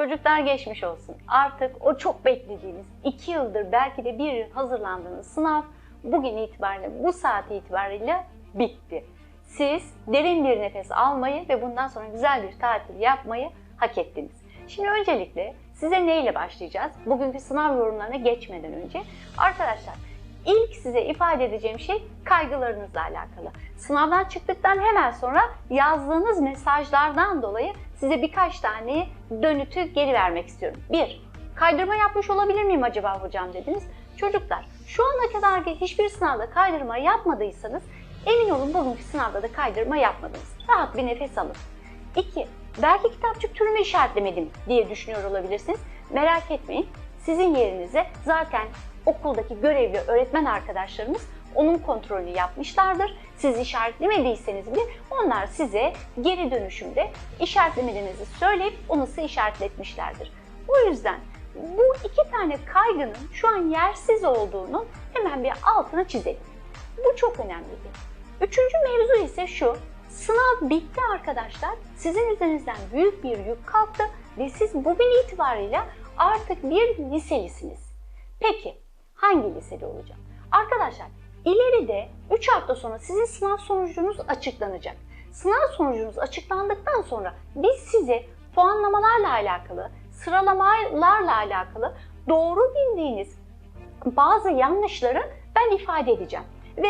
Çocuklar geçmiş olsun. Artık o çok beklediğiniz, iki yıldır belki de bir yıl hazırlandığınız sınav bugün itibariyle, bu saat itibariyle bitti. Siz derin bir nefes almayı ve bundan sonra güzel bir tatil yapmayı hak ettiniz. Şimdi öncelikle size neyle başlayacağız? Bugünkü sınav yorumlarına geçmeden önce arkadaşlar ilk size ifade edeceğim şey kaygılarınızla alakalı. Sınavdan çıktıktan hemen sonra yazdığınız mesajlardan dolayı size birkaç tane dönütü geri vermek istiyorum. Bir, kaydırma yapmış olabilir miyim acaba hocam dediniz. Çocuklar şu ana kadar hiçbir sınavda kaydırma yapmadıysanız emin olun bugünkü sınavda da kaydırma yapmadınız. Rahat bir nefes alın. İki, belki kitapçık türümü işaretlemedim diye düşünüyor olabilirsiniz. Merak etmeyin. Sizin yerinize zaten okuldaki görevli öğretmen arkadaşlarımız onun kontrolünü yapmışlardır. Siz işaretlemediyseniz bile onlar size geri dönüşümde işaretlemediğinizi söyleyip onu size işaretletmişlerdir. O yüzden bu iki tane kaygının şu an yersiz olduğunu hemen bir altına çizelim. Bu çok önemlidir. Üçüncü mevzu ise şu. Sınav bitti arkadaşlar. Sizin üzerinizden büyük bir yük kalktı ve siz bugün itibariyle artık bir liselisiniz. Peki hangi liseli olacak? Arkadaşlar ileride 3 hafta sonra sizin sınav sonucunuz açıklanacak. Sınav sonucunuz açıklandıktan sonra biz size puanlamalarla alakalı, sıralamalarla alakalı doğru bildiğiniz bazı yanlışları ben ifade edeceğim. Ve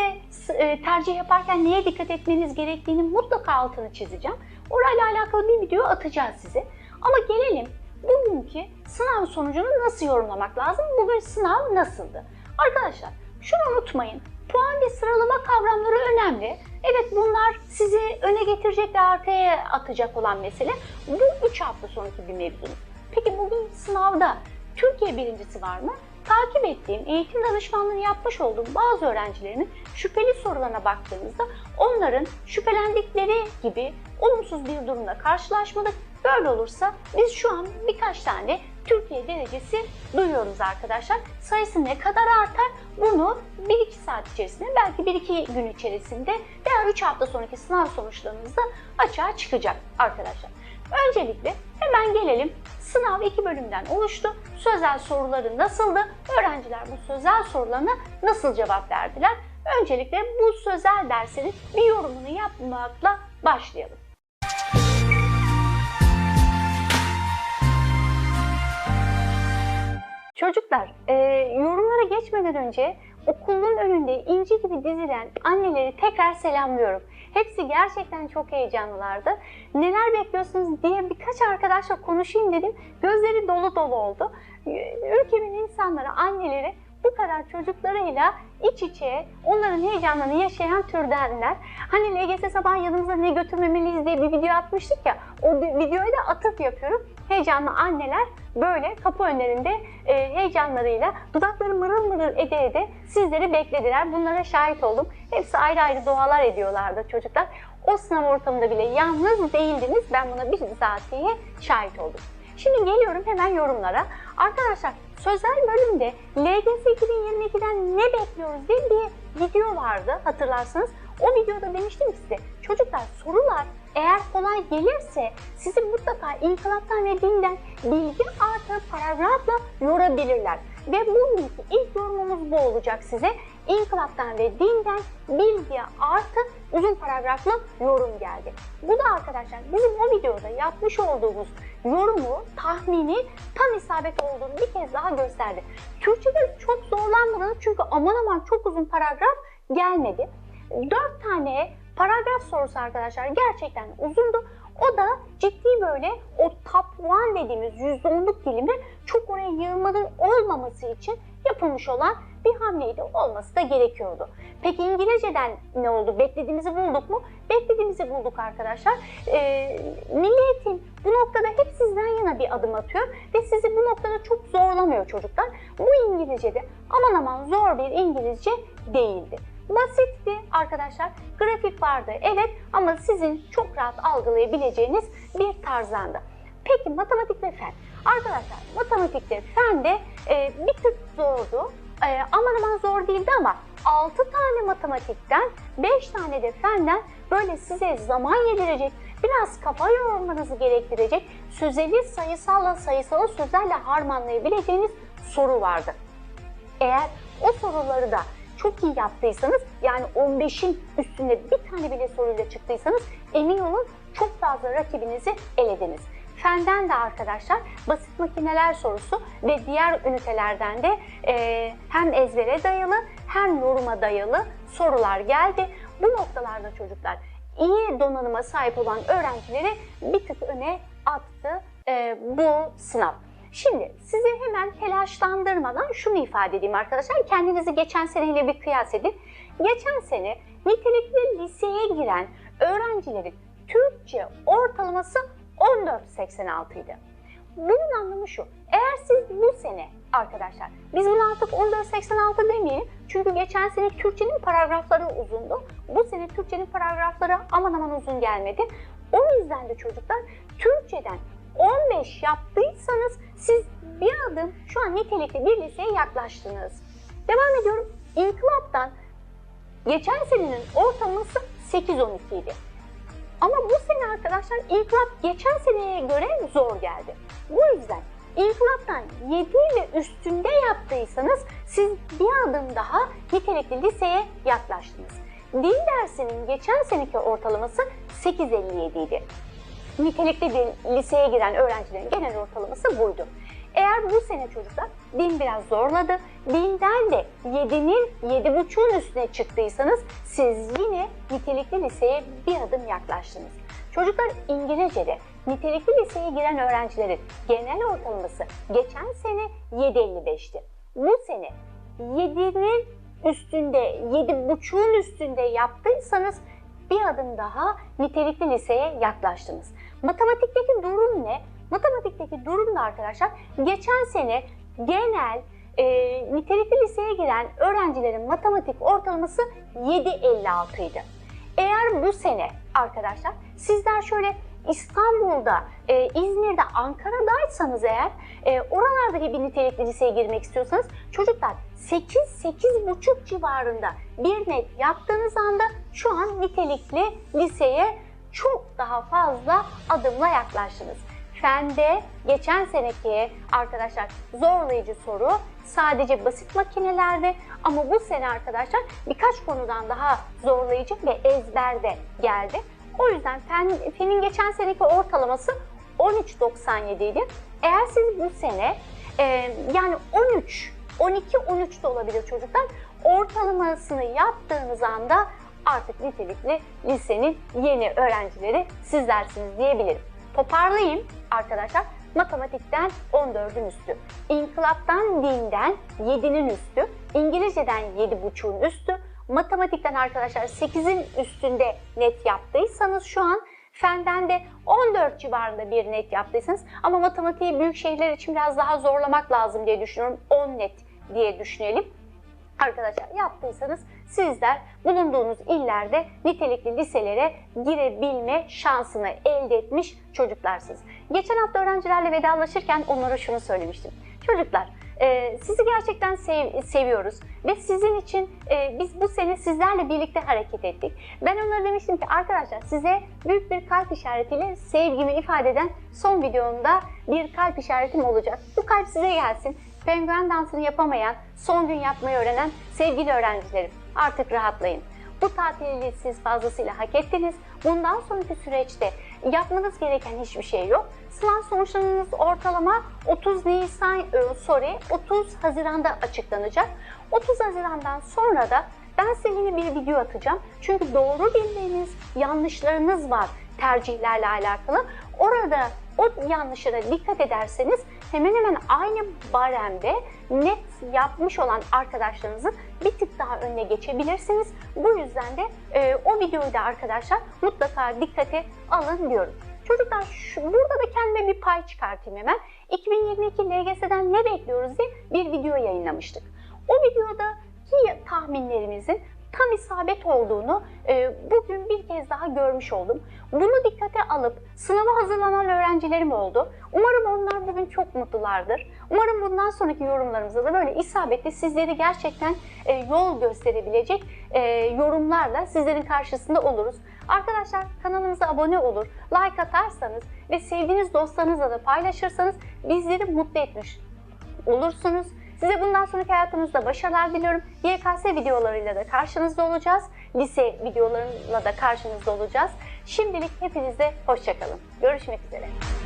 e, tercih yaparken neye dikkat etmeniz gerektiğini mutlaka altını çizeceğim. Orayla alakalı bir video atacağız size. Ama gelelim bugünkü sınav sonucunu nasıl yorumlamak lazım? Bugün sınav nasıldı? Arkadaşlar şunu unutmayın. Puan ve sıralama kavramları önemli. Evet bunlar sizi öne getirecek ve arkaya atacak olan mesele. Bu 3 hafta sonraki bir mevzumuz. Peki bugün sınavda Türkiye birincisi var mı? Takip ettiğim, eğitim danışmanlığı yapmış olduğum bazı öğrencilerimin şüpheli sorularına baktığımızda onların şüphelendikleri gibi olumsuz bir durumla karşılaşmadık. Böyle olursa biz şu an birkaç tane Türkiye derecesi duyuyoruz arkadaşlar. Sayısı ne kadar artar? Bunu 1-2 saat içerisinde belki 1-2 gün içerisinde veya 3 hafta sonraki sınav sonuçlarımızda açığa çıkacak arkadaşlar. Öncelikle hemen gelelim. Sınav iki bölümden oluştu. Sözel soruları nasıldı? Öğrenciler bu sözel sorularına nasıl cevap verdiler? Öncelikle bu sözel dersinin bir yorumunu yapmakla başlayalım. Çocuklar, e, yorumlara geçmeden önce okulun önünde inci gibi dizilen anneleri tekrar selamlıyorum. Hepsi gerçekten çok heyecanlılardı. Neler bekliyorsunuz diye birkaç arkadaşla konuşayım dedim. Gözleri dolu dolu oldu. Ülkemin insanları, anneleri bu kadar çocuklarıyla iç içe onların heyecanlarını yaşayan türdenler. Hani LGS sabah yanımıza ne götürmemeliyiz diye bir video atmıştık ya. O videoyu da atıp yapıyorum. Heyecanlı anneler böyle kapı önlerinde e, heyecanlarıyla dudakları mırıl mırıl ede ede sizleri beklediler. Bunlara şahit oldum. Hepsi ayrı ayrı dualar ediyorlardı çocuklar. O sınav ortamında bile yalnız değildiniz. Ben buna bir bizatihi şahit oldum. Şimdi geliyorum hemen yorumlara. Arkadaşlar sözel bölümde LGS 2022'den ne bekliyoruz diye bir video vardı hatırlarsınız. O videoda demiştim ki size çocuklar sorular eğer kolay gelirse sizi mutlaka inkılaptan ve dinden bilgi artı paragrafla yorabilirler. Ve bugünkü ilk yorumumuz bu olacak size. İnkılaptan ve dinden bilgi artı uzun paragraflı yorum geldi. Bu da arkadaşlar bizim o videoda yapmış olduğumuz yorumu, tahmini tam isabet olduğunu bir kez daha gösterdi. Türkçe'de çok zorlanmadınız çünkü aman aman çok uzun paragraf gelmedi. 4 tane paragraf sorusu arkadaşlar gerçekten uzundu. O da ciddi böyle o top 1 dediğimiz %10'luk dilimde çok oraya yığılmanın olmaması için yapılmış olan bir hamleydi. Olması da gerekiyordu. Peki İngilizceden ne oldu? Beklediğimizi bulduk mu? Beklediğimizi bulduk arkadaşlar. Ee, Milli bu noktada hep sizden yana bir adım atıyor ve sizi bu noktada çok zorlamıyor çocuklar. Bu İngilizce'de aman aman zor bir İngilizce değildi. Basitti arkadaşlar. Grafik vardı evet ama sizin çok rahat algılayabileceğiniz bir tarzanda. Peki matematik ve fen. Arkadaşlar matematikte fen de e, bir tık zordu. E, aman aman zor değildi ama 6 tane matematikten 5 tane de fenden böyle size zaman yedirecek biraz kafa yormanızı gerektirecek sözeli sayısalla sayısalı sözlerle harmanlayabileceğiniz soru vardı. Eğer o soruları da çok iyi yaptıysanız yani 15'in üstünde bir tane bile soruyla çıktıysanız emin olun çok fazla rakibinizi elediniz. Fenden de arkadaşlar basit makineler sorusu ve diğer ünitelerden de e, hem ezbere dayalı hem yoruma dayalı sorular geldi. Bu noktalarda çocuklar iyi donanıma sahip olan öğrencileri bir tık öne attı e, bu sınav. Şimdi sizi hemen telaşlandırmadan şunu ifade edeyim arkadaşlar. Kendinizi geçen seneyle bir kıyas edin. Geçen sene nitelikli liseye giren öğrencilerin Türkçe ortalaması 14.86 idi. Bunun anlamı şu. Eğer siz bu sene arkadaşlar, biz bunu artık 14.86 demeyelim. Çünkü geçen sene Türkçenin paragrafları uzundu. Bu sene Türkçenin paragrafları aman aman uzun gelmedi. O yüzden de çocuklar Türkçeden 15 yaptıysanız siz bir adım şu an nitelikli bir liseye yaklaştınız. Devam ediyorum. İnkılaptan geçen senenin ortalaması 8-12 idi. Ama bu sene arkadaşlar inkılap geçen seneye göre zor geldi. Bu yüzden inkılaptan 7 ve üstünde yaptıysanız siz bir adım daha nitelikli liseye yaklaştınız. Dil dersinin geçen seneki ortalaması 8.57 idi. Nitelikli bir liseye giren öğrencilerin genel ortalaması buydu. Eğer bu sene çocuklar din biraz zorladı, dinden de 7'nin 7.5'un üstüne çıktıysanız siz yine nitelikli liseye bir adım yaklaştınız. Çocuklar İngilizce'de nitelikli liseye giren öğrencilerin genel ortalaması geçen sene 7.55'ti. Bu sene 7'nin üstünde, 7.5'un üstünde yaptıysanız bir adım daha nitelikli liseye yaklaştınız. Matematikteki durum ne? Matematikteki durum da arkadaşlar geçen sene genel e, nitelikli liseye giren öğrencilerin matematik ortalaması 7.56 idi. Eğer bu sene arkadaşlar sizler şöyle İstanbul'da, e, İzmir'de, Ankara'daysanız eğer e, oralardaki bir nitelikli liseye girmek istiyorsanız çocuklar 8-8,5 civarında bir net yaptığınız anda şu an nitelikli liseye çok daha fazla adımla yaklaştınız. Fende geçen seneki arkadaşlar zorlayıcı soru sadece basit makinelerde ama bu sene arkadaşlar birkaç konudan daha zorlayıcı ve ezberde geldi. O yüzden fen, fenin geçen seneki ortalaması 13.97 idi. Eğer siz bu sene e, yani 13, 12, 13 de olabilir çocuklar ortalamasını yaptığınız anda artık nitelikli lisenin yeni öğrencileri sizlersiniz diyebilirim. Toparlayayım arkadaşlar. Matematikten 14'ün üstü, İnkılaptan dinden 7'nin üstü, İngilizceden 7.5'un üstü, matematikten arkadaşlar 8'in üstünde net yaptıysanız şu an Fenden de 14 civarında bir net yaptıysanız ama matematiği büyük şehirler için biraz daha zorlamak lazım diye düşünüyorum. 10 net diye düşünelim. Arkadaşlar yaptıysanız sizler bulunduğunuz illerde nitelikli liselere girebilme şansını elde etmiş çocuklarsınız. Geçen hafta öğrencilerle vedalaşırken onlara şunu söylemiştim. Çocuklar e, sizi gerçekten sev, seviyoruz ve sizin için e, biz bu sene sizlerle birlikte hareket ettik. Ben onlara demiştim ki arkadaşlar size büyük bir kalp işaretiyle sevgimi ifade eden son videomda bir kalp işaretim olacak. Bu kalp size gelsin penguen dansını yapamayan, son gün yapmayı öğrenen sevgili öğrencilerim artık rahatlayın. Bu tatili siz fazlasıyla hak ettiniz. Bundan sonraki süreçte yapmanız gereken hiçbir şey yok. Sınav sonuçlarınız ortalama 30 Nisan, e, sorry 30 Haziran'da açıklanacak. 30 Haziran'dan sonra da ben size yine bir video atacağım. Çünkü doğru bildiğiniz yanlışlarınız var tercihlerle alakalı. Orada o yanlışlara dikkat ederseniz hemen hemen aynı baremde net yapmış olan arkadaşlarınızın bir tık daha önüne geçebilirsiniz. Bu yüzden de e, o videoyu da arkadaşlar mutlaka dikkate alın diyorum. Çocuklar şu, burada da kendime bir pay çıkartayım hemen. 2022 LGS'den ne bekliyoruz diye bir video yayınlamıştık. O videoda ki tahminlerimizin tam isabet olduğunu e, bugün bir kez daha görmüş oldum. Bunu dikkate alıp sınava hazırlanan öğrencilerim oldu. Umarım onlar bugün çok mutlulardır. Umarım bundan sonraki yorumlarımızda da böyle isabetli sizleri gerçekten e, yol gösterebilecek e, yorumlarla sizlerin karşısında oluruz. Arkadaşlar kanalımıza abone olur, like atarsanız ve sevdiğiniz dostlarınızla da paylaşırsanız bizleri mutlu etmiş olursunuz. Size bundan sonraki hayatınızda başarılar diliyorum. YKS videolarıyla da karşınızda olacağız. Lise videolarıyla da karşınızda olacağız. Şimdilik hepinize hoşçakalın. Görüşmek üzere.